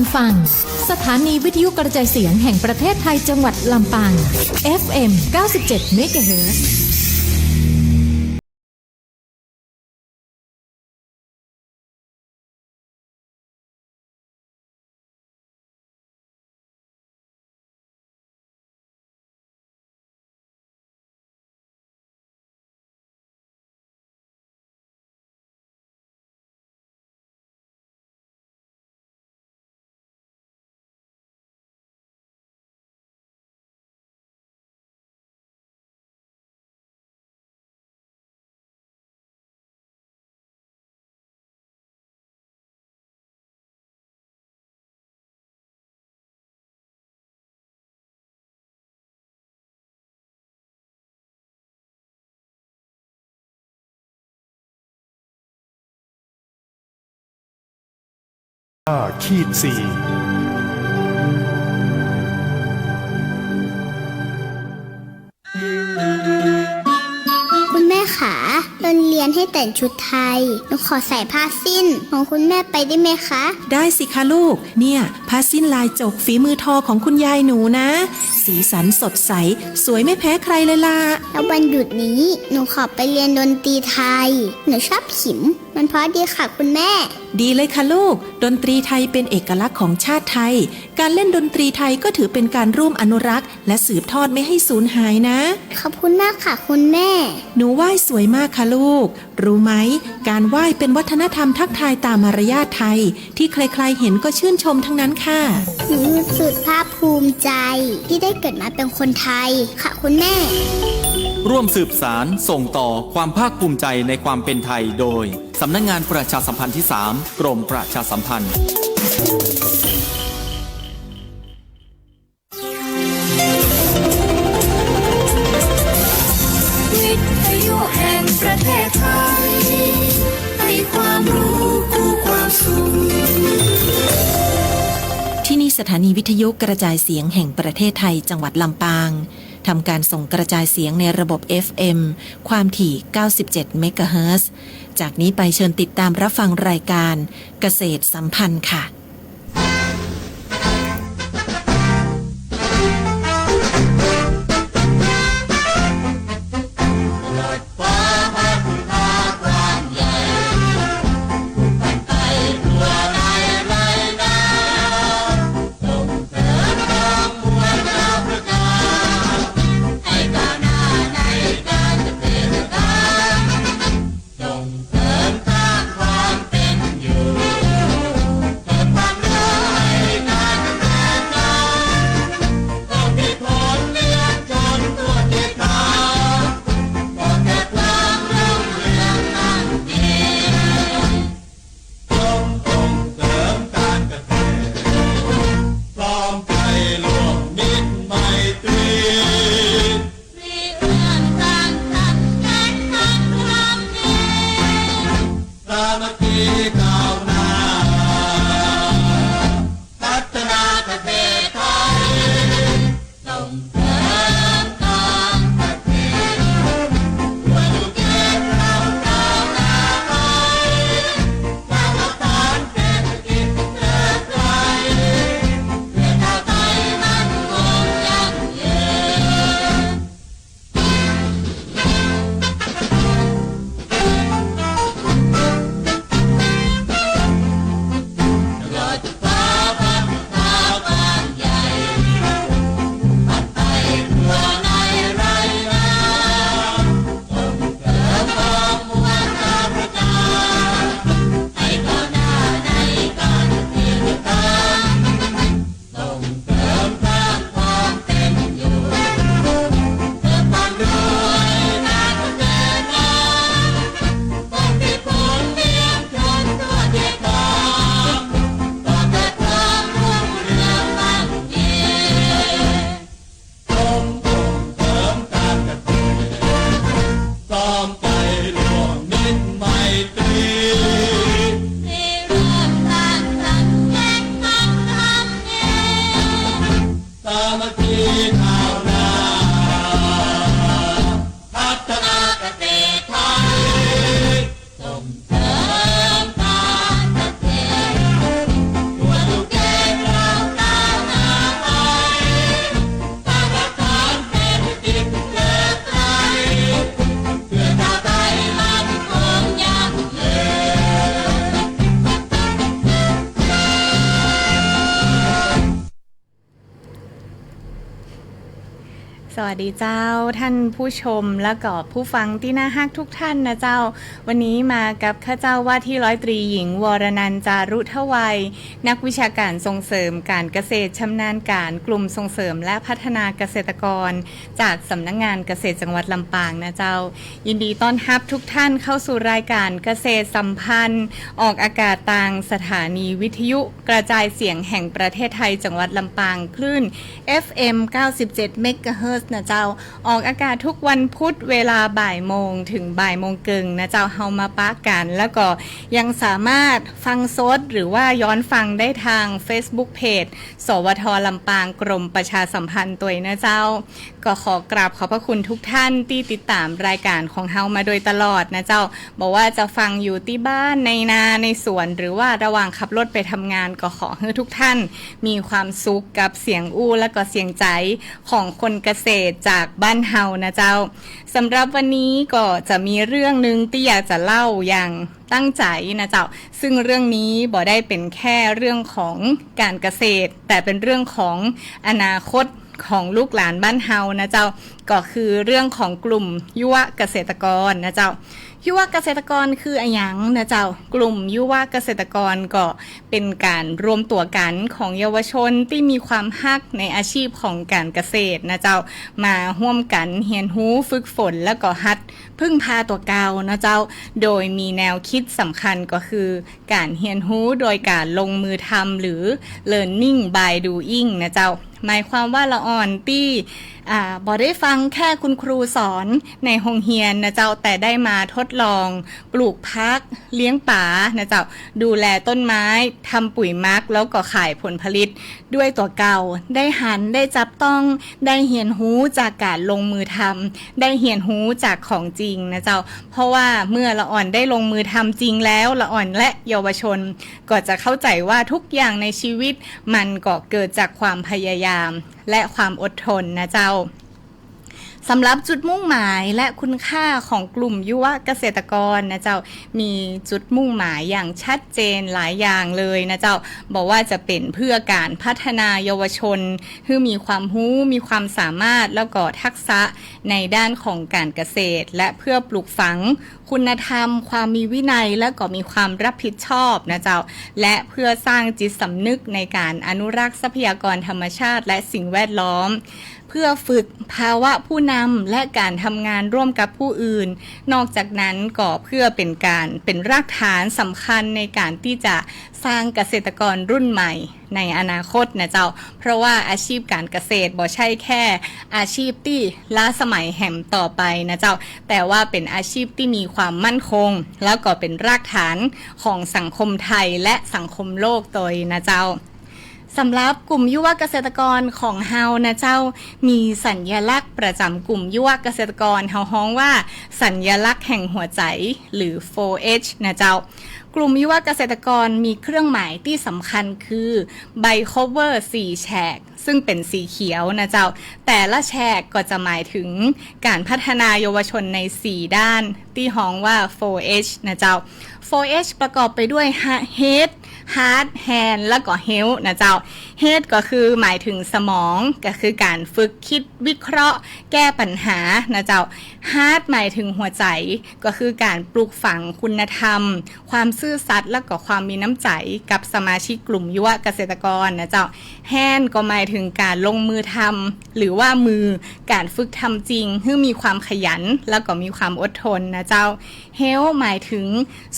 ญฟัง สถานีวิทยุกระจายเสียงแห่งประเทศไทยจังหวัดลำปาง FM 97 MHz ขีดสี่คุณแม่ขาโรงเรียนให้แต่งชุดไทย หนูขอใส่ผ้าสิ้นของคุณแม่ไปได้ไหมคะ ได้สิคะลูก เนี่ยผ้าสิ้นลายจกฝีมือทอของคุณยายหนูนะ สีสันสดใส สวยไม่แพ้ใครเลยล่ะ แล้ววันหยุดนี้ หนูขอไปเรียนดนตรีไทย หนูชอบขิม มันเพราะดีค่ะคุณแม่ ดีเลยค่ะลูกดนตรีไทยเป็นเอกลักษณ์ของชาติไทย การเล่นดนตรีไทยก็ถือเป็นการร่วมอนุรักษ์ และสืบทอดไม่ให้สูญหายนะ ขอบคุณมากค่ะคุณแม่ หนูไหว้สวยมากค่ะลูก รู้ไหม การไหว้เป็นวัฒนธรรมทักทายตามมารยาทไทย ที่ใครๆเห็นก็ชื่นชมทั้งนั้นค่ะ หนูสุดภาคภูมิใจที่ได้เกิดมาเป็นคนไทยค่ะคุณแม่ ร่วมสืบสารส่งต่อความภาคภูมิใจในความเป็นไทยโดย สำนักงงานประชาสัมพันธ์ที่ 3 กรมประชาสัมพันธ์ วิทยุแห่งประเทศไทยให้ความรู้คู่ความสุข ที่นี่สถานีวิทยุกระจายเสียงแห่งประเทศไทยจังหวัดลำปาง ทำการส่งกระจายเสียงในระบบ FM ความถี่ 97 เมกะเฮิรตซ์จากนี้ไปเชิญติดตามรับฟังรายการเกษตรสัมพันธ์ค่ะ ดีเจ้าท่านผู้ชมและก็ผู้ฟังที่น่าฮักทุกท่านนะเจ้า วันนี้มากับข้าเจ้าว่าที่ร้อยตรีหญิง วรนันจารุทวัย นักวิชาการส่งเสริมการเกษตรชำนาญการกลุ่มส่งเสริมและพัฒนาเกษตรกร จากสำนักงงานเกษตรจังหวัดลำปางนะเจ้า ยินดีต้อนรับทุกท่านเข้าสู่รายการเกษตรสัมพันธ์ ออกอากาศทางสถานีวิทยุกระจายเสียงแห่งประเทศไทยจังหวัดลำปางคลื่น FM 97เมกะเฮิรตซ์นะเจ้า ออกอากาศทุกวันพุธเวลาบ่ายโมงถึงบ่ายโมงเกิงนะเจ้าเฮามาปะกัน แล้วก็ยังสามารถฟังสดหรือว่าย้อนฟังได้ทาง Facebook Page สวทลำปางกรมประชาสัมพันธ์ตัวนะเจ้าก็ขอกราบขอบพระคุณทุกท่านที่ติดตามรายการของเฮามาโดยตลอดนะเจ้า บอกว่าจะฟังอยู่ที่บ้านในนาในสวน หรือว่าระหว่างขับรถไปทำงานก็ขอให้ทุกท่าน มีความสุขกับเสียงอู้และก็เสียงใจของคนเกษตรจากบ้านเฮานะเจ้าสำหรับวันนี้ก็จะมีเรื่องหนึ่งที่อยากจะเล่าอย่างตั้งใจนะเจ้า ซึ่งเรื่องนี้บ่ได้เป็นแค่เรื่องของการเกษตร แต่เป็นเรื่องของอนาคต ของลูกหลานบ้านเฮานะเจ้าก็คือเรื่องของกลุ่มยุวเกษตรกรนะเจ้ายุวเกษตรกรคืออะยังนะเจ้ากลุ่มยุวเกษตรกรก็เป็นการรวมตัวกันของเยาวชนที่มีความฮักในอาชีพของการเกษตรนะเจ้ามาร่วมกันเรียนรู้ฝึกฝนแล้วก็ฮัด พึ่งพาตัวเก่านะเจ้า โดยมีแนวคิดสำคัญก็คือ การเรียนรู้โดยการลงมือทำหรือ learning by doing นะเจ้า หมายความว่าละอ่อนตี้อ่าบอได้ฟังแค่คุณครูสอนในโรงเรียนนะเจ้าแต่ได้มาทดลอง ปลูกพัก เลี้ยงป่านะเจ้า ดูแลต้นไม้ทำปุ๋ยมักแล้วก็ขายผลผลิต ด้วยตัวเก่า ได้หันได้จับต้อง ได้เหียนหูจากการลงมือทำได้เหียนหูจากของจริงนะเจ้า เพราะว่าเมื่อละอ่อนได้ลงมือทำจริงแล้วละอ่อนและเยาวชน ก็จะเข้าใจว่าทุกอย่างในชีวิตมันก็เกิดจากความพยายามและความอดทนนะเจ้า สำหรับจุดมุ่งหมายและคุณค่าของกลุ่มยุวเกษตรกรนะเจ้ามีจุดมุ่งหมายอย่างชัดเจนหลายอย่างเลยนะเจ้าบอกว่าจะเป็นเพื่อการพัฒนาเยาวชนให้มีความรู้มีความสามารถแล้วก็ทักษะในด้านของการเกษตร และเพื่อปลูกฝังคุณธรรม ความมีวินัยและก็มีความรับผิดชอบนะเจ้าและเพื่อสร้างจิตสำนึกในการอนุรักษ์ทรัพยากรธรรมชาติ และสิ่งแวดล้อม เพื่อฝึกภาวะผู้นำและการทำงานร่วมกับผู้อื่น นอกจากนั้นก็เพื่อเป็นการเป็นรากฐานสำคัญในการที่จะสร้างเกษตรกรรุ่นใหม่ในอนาคตนะเจ้า เพราะว่าอาชีพการเกษตรบ่ใช่แค่ อาชีพที่ล้าสมัยแห่มต่อไปนะเจ้า แต่ว่าเป็นอาชีพที่มีความมั่นคง แล้วก็เป็นรากฐานของสังคมไทยและสังคมโลกโดยนะเจ้า สำหรับกลุ่มยุวเกษตรกรของเฮานะเจ้ามีสัญญลักษณ์ประจำกลุ่มยุวเกษตรกรเฮาฮ้องว่า สัญญลักษณ์แห่งหัวใจหรือ 4H นะเจ้ากลุ่มยุวเกษตรกรมีเครื่องหมายที่สำคัญคือใบ cover 4แฉก ซึ่งเป็นสีเขียวนะเจ้า แต่ละแฉกก็จะหมายถึงการพัฒนาเยาวชนใน 4 ด้าน ที่ฮ้องว่า 4H นะเจ้า 4H ประกอบไปด้วย head heart hand แล้วก็ health นะเจ้า head ก็คือหมายถึงสมองก็คือการฝึกคิดวิเคราะห์ แก้ปัญหานะเจ้า heart หมายถึงหัวใจ ก็คือการปลูกฝังคุณธรรม ความซื่อสัตย์และก็ความมีน้ำใจกับสมาชิกกลุ่มยุวเกษตรกรนะเจ้า hand ก็หมายถึงการลงมือทำหรือว่ามือการฝึกทำจริงให้มีความขยันแล้วก็มีความอดทนนะเจ้า health หมายถึง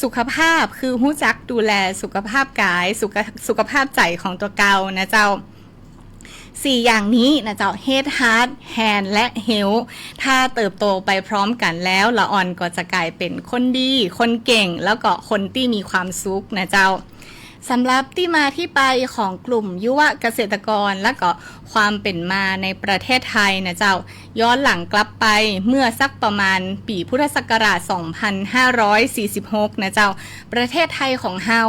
สุขภาพคือหู้จักดูแลสุขภาพกายสุขสุขภาพใจของตัวเกานะเจ้าสี่อย่างนี้นะเจ้า head heart hand และ health ถ้าเติบโตไปพร้อมกันแล้วละอ่อนก็จะกลายเป็นคนดี คนเก่งแล้วก็คนที่มีความสุขนะเจ้า สำหรับที่มาที่ไปของกลุ่มยุวเกษตรกรและก็ความเป็นมาในประเทศไทยนะเจ้า ย้อนหลังกลับไปเมื่อสักประมาณปีพุทธศักราช 2546 นะเจ้า ประเทศไทยของเฮา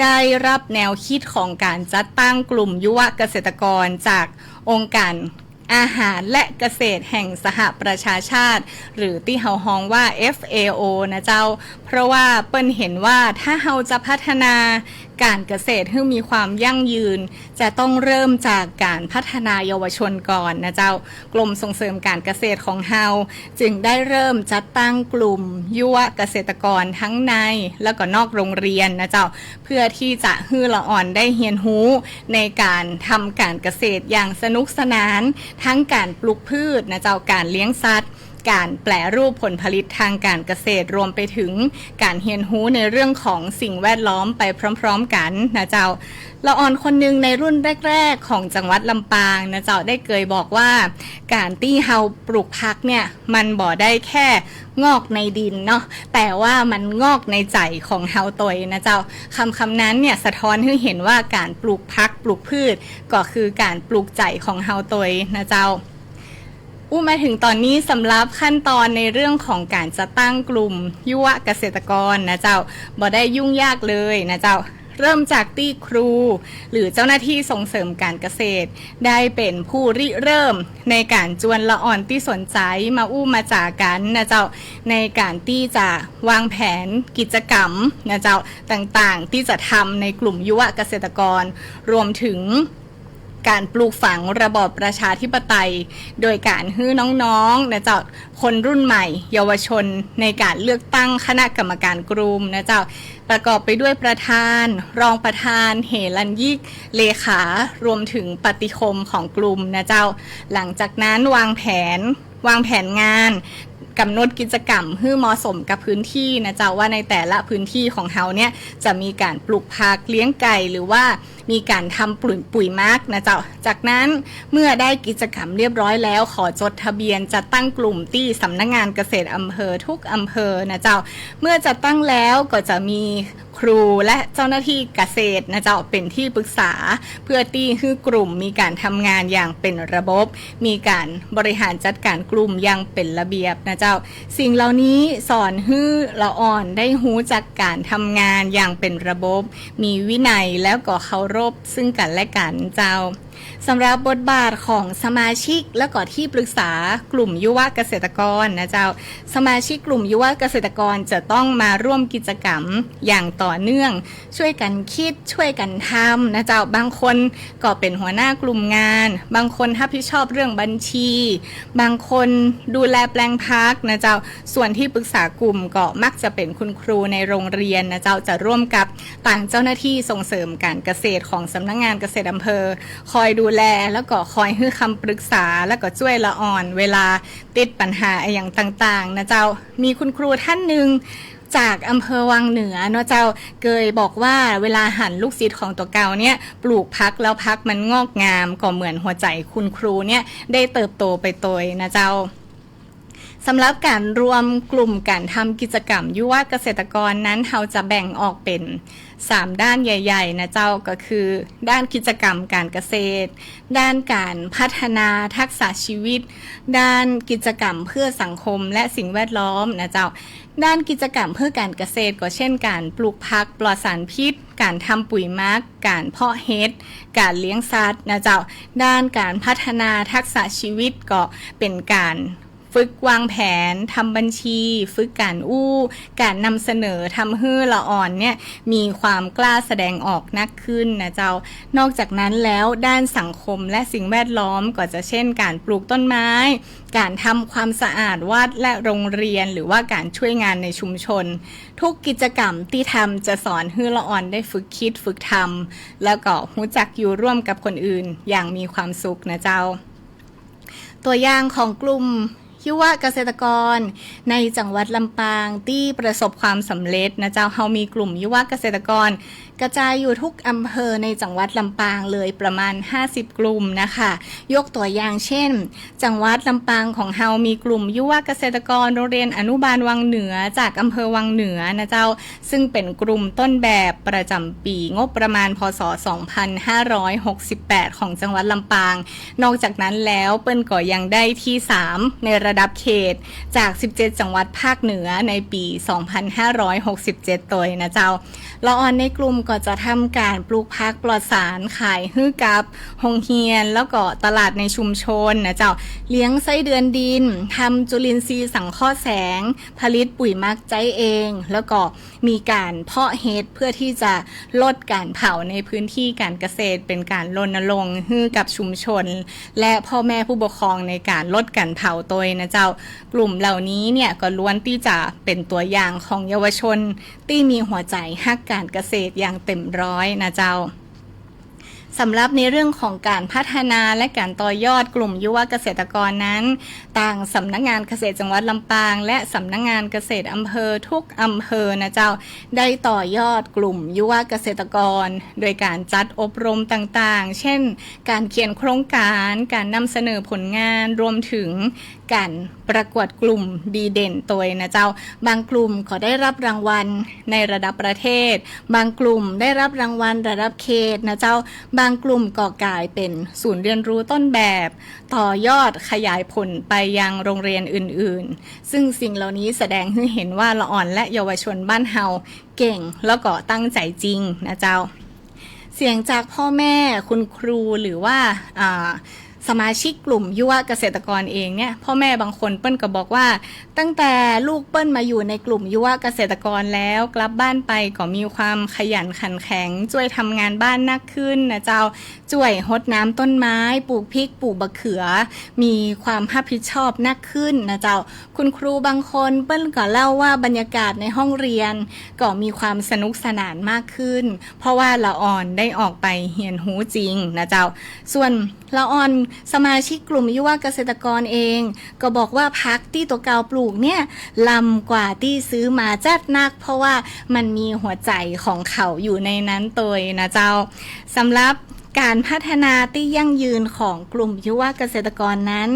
ได้รับแนวคิดของการจัดตั้งกลุ่มยุวเกษตรกรจากองค์การอาหารและเกษตรแห่งสหประชาชาติ หรือที่เฮาฮ้องว่า FAO นะเจ้า เพราะว่าเปิ้นเห็นว่าถ้าเฮาจะพัฒนา การเกษตรให้มีความยั่งยืน จะต้องเริ่มจากการพัฒนาเยาวชนก่อนนะเจ้ากรมส่งเสริมการเกษตรของเฮาจึงได้เริ่มจัดตั้งกลุ่มยุวเกษตรกรทั้งในแล้วก็นอกโรงเรียนนะเจ้าเพื่อที่จะฮือละอ่อนได้เฮียนหูในการทำการเกษตรอย่างสนุกสนาน ทั้งการปลูกพืชนะเจ้าการเลี้ยงสัตว์ การแปลรูปผลผลิตทางการเกษตรรวมไปถึงการเฮียนหู้ในเรื่องของสิ่งแวดล้อมไปพร้อม ๆ กันนะเจ้าละอ่อนคนหนึ่งในรุ่นแรก ๆ ของจังหวัดลำปางนะเจ้าได้เคยบอกว่า การที่เฮาปลูกพักเนี่ยมันบ่ได้แค่งอกในดินเนาะแต่ว่ามันงอกในใจของเฮาตยนะเจ้าคำคำนั้นเนี่ยสะท้อนให้เห็นว่าการปลูกพักปลูกพืช ก็คือการปลูกใจของเฮาตยนะเจ้า อู้มาถึงตอนนี้สำหรับขั้นตอนในเรื่องของการจะตั้งกลุ่มยุวเกษตรกรนะเจ้าบ่ได้ยุ่งยากเลยนะเจ้าเริ่มจากตี้ครู หรือเจ้าหน้าที่ส่งเสริมการเกษตร ได้เป็นผู้ริเริ่ม ในการจวนละอ่อนที่สนใจมาอู้มาจากกันนะเจ้าในการที่จะวางแผนกิจกรรมนะเจ้าต่างๆ ที่จะทำในกลุ่มยุวเกษตรกร รวมถึง การปลูกฝังระบอบประชาธิปไตย โดยการฮื้อน้องๆนะเจ้าคนรุ่นใหม่ เยาวชนในการเลือกตั้งคณะกรรมการกลุ่มนะเจ้าประกอบไปด้วยประธาน รองประธาน เหรัญยิก เลขารวมถึงปฏิคมของกลุ่มนะเจ้า หลังจากนั้นวางแผนวางแผนงานกำหนดกิจกรรมให้เหมาะสมกับพื้นที่นะเจ้าว่าในแต่ละพื้นที่ของเฮาเนี่ยจะมีการปลูกผักเลี้ยงไก่หรือว่า มีการทำปุ๋ยปุ๋ยมักนะเจ้า จากนั้นเมื่อได้กิจกรรมเรียบร้อยแล้ว ขอจดทะเบียนจัดตั้งกลุ่มที่สำนักงงานเกษตรอำเภอทุกอำเภอนะเจ้า เมื่อจัดตั้งแล้วก็จะมีครูและเจ้าหน้าที่เกษตรนะเจ้าเป็นที่ปรึกษา เพื่อที่ให้กลุ่มมีการทำงานอย่างเป็นระบบ มีการบริหารจัดการกลุ่มอย่างเป็นระเบียบนะเจ้า สิ่งเหล่านี้สอนให้ละอ่อนได้หูจากการทำงานอย่างเป็นระบบ มีวินัยแล้วก็เคารรพซึ่งกันและกันเจ้า สำหรับบทบาทของสมาชิกและก็ที่ปรึกษากลุ่มยุวเกษตรกรนะเจ้าสมาชิกกลุ่มยุวเกษตรกรจะต้องมาร่วมกิจกรรมอย่างต่อเนื่อง ช่วยกันคิดช่วยกันทำนะเจ้าบางคนก็เป็นหัวหน้ากลุ่มงาน บางคนรับผิดชอบเรื่องบัญชี บางคนดูแลแปลงพักนะเจ้าส่วนที่ปรึกษากลุ่มก็มักจะเป็นคุณครูในโรงเรียนนะเจ้าจะร่วมกับต่างเจ้าหน้าที่ส่งเสริมการเกษตรของสำนักงงานเกษตรอำเภอคอยอยดูแล แล้วก็คอยให้คำปรึกษาแล้วก็ช่วยละอ่อน เวลาติดปัญหาอย่างต่างๆ นะเจ้ามีคุณครูท่านหนึ่งจากอำเภอวังเหนือเนาะเจ้าเคยบอกว่าเวลาหันลูกศิษย์ของตัวเก่าเนี่ยปลูกพักแล้วพักมันงอกงามก็เหมือนหัวใจคุณครูเนี่ยได้เติบโตไปโตยนะเจ้าสำหรับการรวมกลุ่มการทำกิจกรรมยุวเกษตรกรนั้นเราจะแบ่งออกเป็น 3 ด้านใหญ่ ๆ นะเจ้าก็คือ ด้านกิจกรรมการเกษตร ด้านการพัฒนาทักษะชีวิต ด้านกิจกรรมเพื่อสังคมและสิ่งแวดล้อมนะเจ้า ด้านกิจกรรมเพื่อการเกษตรก็เช่นการปลูกผักปลอดสารพิษ การทำปุ๋ยมักการเพาะเห็ด การเลี้ยงสัตว์นะเจ้า ด้านการพัฒนาทักษะชีวิตก็เป็นการ ฝึกวางแผนทำบัญชี ฝึกการอู้ การนำเสนอทำให้ละอ่อนเนี่ยมีความกล้าแสดงออกนักขึ้นนะเจ้า นอกจากนั้นแล้วด้านสังคมและสิ่งแวดล้อมก็จะเช่น การปลูกต้นไม้ การทำความสะอาดวัดและโรงเรียนหรือว่าการช่วยงานในชุมชน ทุกกิจกรรมที่ทำจะสอนให้ละอ่อนได้ฝึกคิดฝึกทำแล้วก็รู้จักอยู่ร่วมกับคนอื่นอย่างมีความสุขนะเจ้าตัวอย่างของกลุ่ม ยุวเกษตรกร ในจังหวัดลำปางที่ประสบความสำเร็จนะเจ้าเฮามีกลุ่มยุวเกษตรกร กระจายอยู่ทุกอำเภอในจังหวัดลำปางเลยประมาณ 50 กลุ่มนะคะ ยกตัวอย่างเช่น จังหวัดลำปางของเฮามีกลุ่มยุวเกษตรกรโรงเรียนอนุบาลวังเหนือจากอำเภอวังเหนือนะเจ้า ซึ่งเป็นกลุ่มต้นแบบประจำปีงบประมาณพศ 2568 ของจังหวัดลำปาง นอกจากนั้นแล้วเปิ้นก็ยังได้ที่ 3 ในระดับเขตจาก 17 จังหวัดภาคเหนือในปี 2567 ตัวนะเจ้าละออนในกลุ่มก็จะทำการปลูกพักปลอดสารขายให้อกับโรงเรียน แล้วก็ตลาดในชุมชนนะเจ้าเลี้ยงไส้เดือนดินทำจุลินทรีย์สังเคราะห์แสง ผลิตปุ๋ยมักใจเอง แล้วก็มีการเพาะเห็ดเพื่อที่จะลดการเผาในพื้นที่การเกษตร เป็นการรณรงค์ให้อกับชุมชน และพ่อแม่ผู้ปกครองในการลดการเผาตัวนะเจ้ากลุ่มเหล่านี้เนี่ยก็ล้วนที่จะเป็นตัวอย่างของเยาวชน ที่มีหัวใจฮักการเกษตรอย่างเต็มร้อยนะเจ้าสำหรับในเรื่องของการพัฒนาและการต่อยอดกลุ่มยุวเกษตรกรนั้น ต่างสำนักงานเกษตรจังหวัดลำปาง และสำนักงานเกษตรอำเภอทุกอำเภอนะเจ้า ได้ต่อยอดกลุ่มยุวเกษตรกร โดยการจัดอบรมต่างๆ เช่น การเขียนโครงการ การนำเสนอผลงานรวมถึงการประกวดกลุ่มดีเด่นตัวนะเจ้า บางกลุ่มก็ได้รับรางวัลในระดับประเทศ บางกลุ่มได้รับรางวัลระดับเขตนะเจ้า บางกลุ่มก็กลายเป็นศูนย์เรียนรู้ต้นแบบ ต่อยอดขยายผลไปยังโรงเรียนอื่นๆ ซึ่งสิ่งเหล่านี้แสดงให้เห็นว่าละอ่อนและเยาวชนบ้านเฮาเก่งแล้วก็ตั้งใจจริงนะเจ้า เสียงจากพ่อแม่คุณครูหรือว่าอ่า สมาชิกกลุ่มยุวเกษตรกรเองเนี่ยพ่อแม่บางคนเปิ้ลก็บอกว่า ตั้งแต่ลูกเปิ้ลมาอยู่ในกลุ่มยุวเกษตรกรแล้วกลับบ้านไปก็มีความขยันขันแข็งช่วยทำงานบ้านนักขึ้นนะเจ้าช่วยหดน้ำต้นไม้ ปลูกพริกปลูกบะเขือ มีความรับผิดชอบนักขึ้นนะเจ้าคุณครูบางคนเปิ้ลก็เล่าว่าบรรยากาศในห้องเรียน ก็มีความสนุกสนานมากขึ้น เพราะว่าละอ่อนได้ออกไปเรียนหูจริงนะเจ้าส่วนละอ่อนสมาชิกกลุ่มยุวเกษตรกรเอง ก็บอกว่าพักที่ตัวเกาปลูกเนี่ยลำกว่าที่ซื้อมาจัดนัก เพราะว่ามันมีหัวใจของเขาอยู่ในนั้นตัวนะเจ้าสำหรับ การพัฒนาที่ยั่งยืนของกลุ่มยุวเกษตรกรนั้น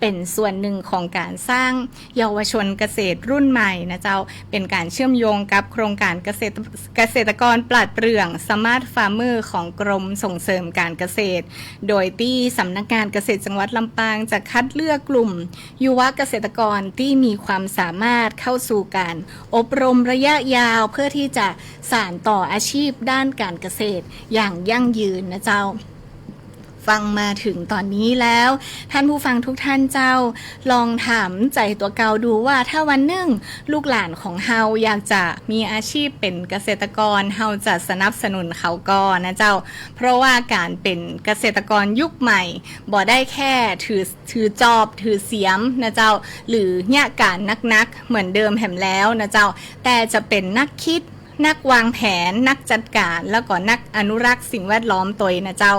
เป็นส่วนหนึ่งของการสร้างเยาวชนเกษตรรุ่นใหม่นะเจ้าเป็นการเชื่อมโยงกับโครงการเกษตรเกษตรกรปลัดเปลืองสมาร์ทฟาร์มเมอร์ของกรมส่งเสริมการเกษตร โดยที่สำนักงานเกษตรจังหวัดลำปางจะคัดเลือกกลุ่ม ยุวเกษตรกรที่มีความสามารถเข้าสู่การ อบรมระยะยาวเพื่อที่จะสานต่ออาชีพด้านการเกษตรอย่างยั่งยืนนะเจ้าฟังมาถึงตอนนี้แล้ว ท่านผู้ฟังทุกท่านเจ้า ลองถามใจตัวเกาดูว่าถ้าวันหนึ่งลูกหลานของเฮาอยากจะมีอาชีพเป็นเกษตรกรเฮาจะสนับสนุนเขาก่อนนะเจ้า เพราะว่าการเป็นเกษตรกรยุคใหม่บ่ได้แค่ถือถือจอบถือเสียมนะเจ้า หรือเนี่ยการนักๆเหมือนเดิมแหมแล้วนะเจ้า แต่จะเป็นนักคิด นักวางแผน นักจัดการแล้วก็นักอนุรักษ์สิ่งแวดล้อมตัวนะเจ้า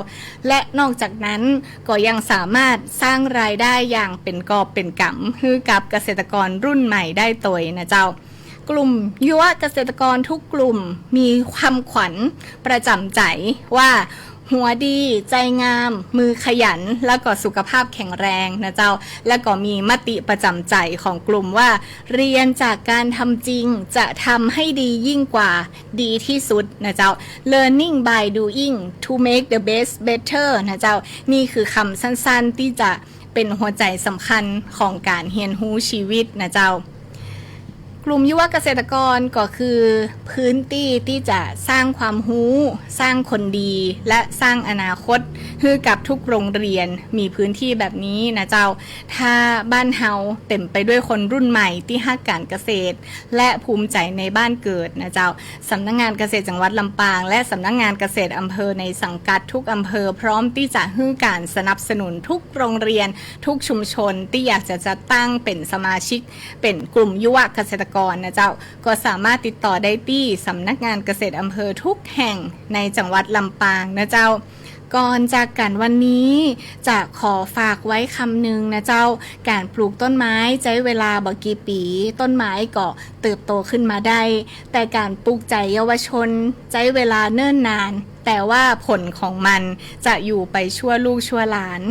และนอกจากนั้นก็ยังสามารถสร้างรายได้อย่างเป็นกอบเป็นกำให้กับเกษตรกรรุ่นใหม่ได้ตัวนะเจ้ากลุ่มยุวเกษตรกรทุกกลุ่มมีความขวัญประจำใจว่า หัวดี ใจงาม มือขยัน แล้วก็สุขภาพแข็งแรงนะเจ้า แล้วก็มีมติประจำใจของกลุ่มว่า เรียนจากการทำจริงจะทำให้ดียิ่งกว่าดีที่สุดนะเจ้า learning by doing to make the best better นะเจ้า นี่คือคำสั้นๆที่จะเป็นหัวใจสำคัญของการเรียนรู้ชีวิตนะเจ้า กลุ่มยุวเกษตรกรก็คือพื้นที่ที่จะสร้างความรู้ สร้างคนดี และสร้างอนาคตให้กับทุกโรงเรียนมีพื้นที่แบบนี้นะเจ้า ถ้าบ้านเฮาเต็มไปด้วยคนรุ่นใหม่ที่ฮักการเกษตร และภูมิใจในบ้านเกิดนะเจ้าสำนักงานเกษตรจังหวัดลำปาง และสำนักงานเกษตรอำเภอในสังกัดทุกอำเภอ พร้อมที่จะให้การสนับสนุนทุกโรงเรียน ทุกชุมชนที่อยากจะจัดตั้งเป็นสมาชิก เป็นกลุ่มยุวเกษตรกรนะเจ้า ก็สามารถติดต่อได้ที่สำนักงานเกษตรอำเภอทุกแห่งในจังหวัดลำปางนะเจ้าก่อนจากกันวันนี้จะขอฝากไว้คำหนึ่งนะเจ้า การปลูกต้นไม้ใช้เวลาบกี่ปี ต้นไม้ก็เติบโตขึ้นมาได้ แต่การปลูกใจเยาวชนใช้เวลาเนิ่นนาน แต่ว่าผลของมันจะอยู่ไปชั่วลูกชั่วหลาน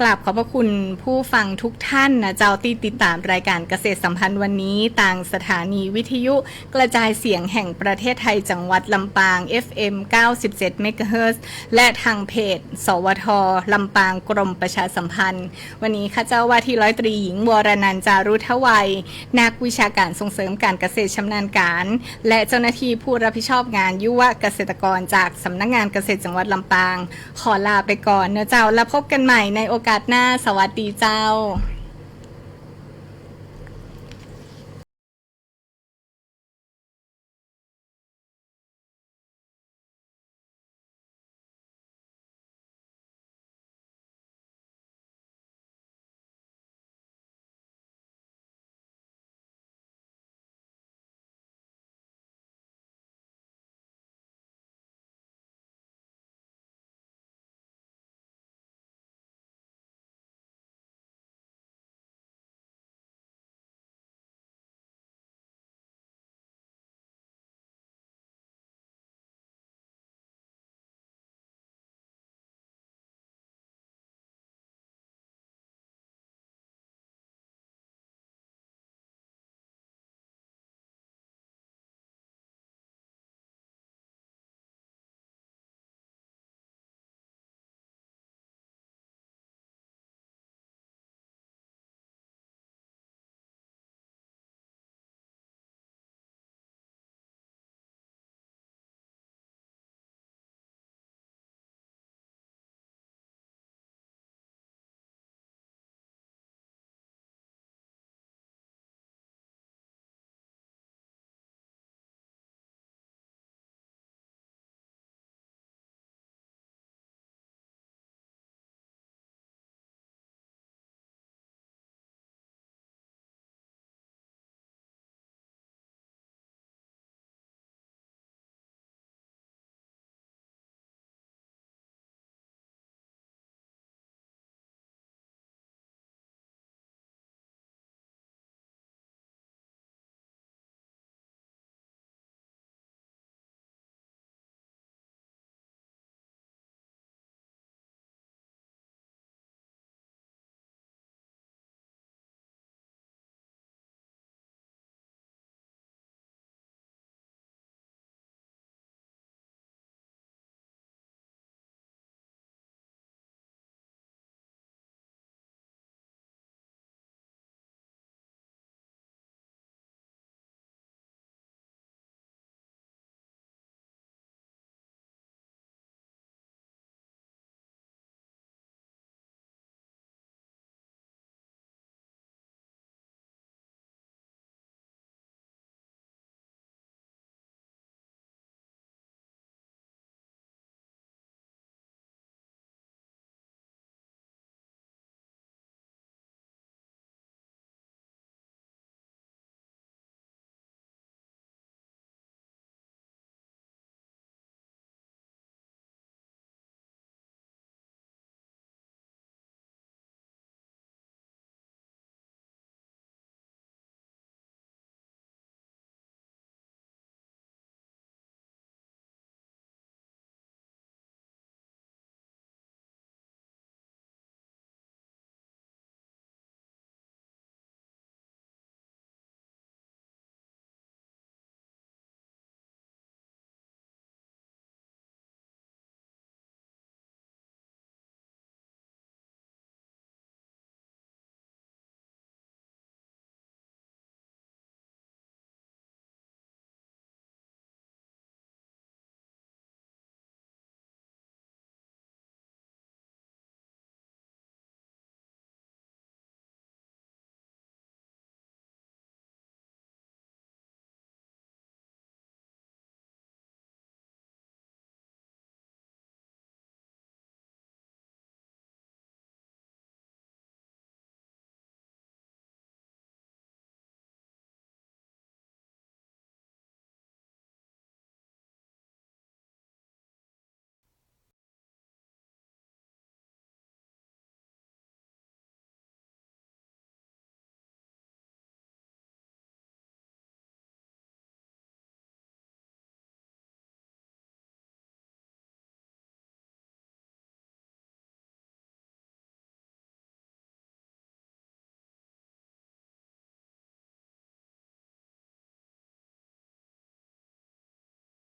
กราบขอบพระคุณผู้ฟังทุกท่านนะเจ้าที่ติดตามรายการเกษตรสัมพันธ์วันนี้ต่างสถานีวิทยุกระจายเสียงแห่งประเทศไทยจังหวัดลำปาง FM 97เมกะเฮิรตซ์และทางเพจ สวทลำปางกรมประชาสัมพันธ์ วันนี้ข้าเจ้าว่าที่ร้อยตรีหญิงวรนันจารุทวัย นักวิชาการส่งเสริมการเกษตรชำนาญการ และเจ้าหน้าที่ผู้รับผิดชอบงานยุวเกษตรกรจากสำนักงานการเกษตรจังหวัดลำปาง ขอลาไปก่อนเนะเจ้า แล้วพบกันใหม่ในโอกาสหน้าสวัสดีเจ้า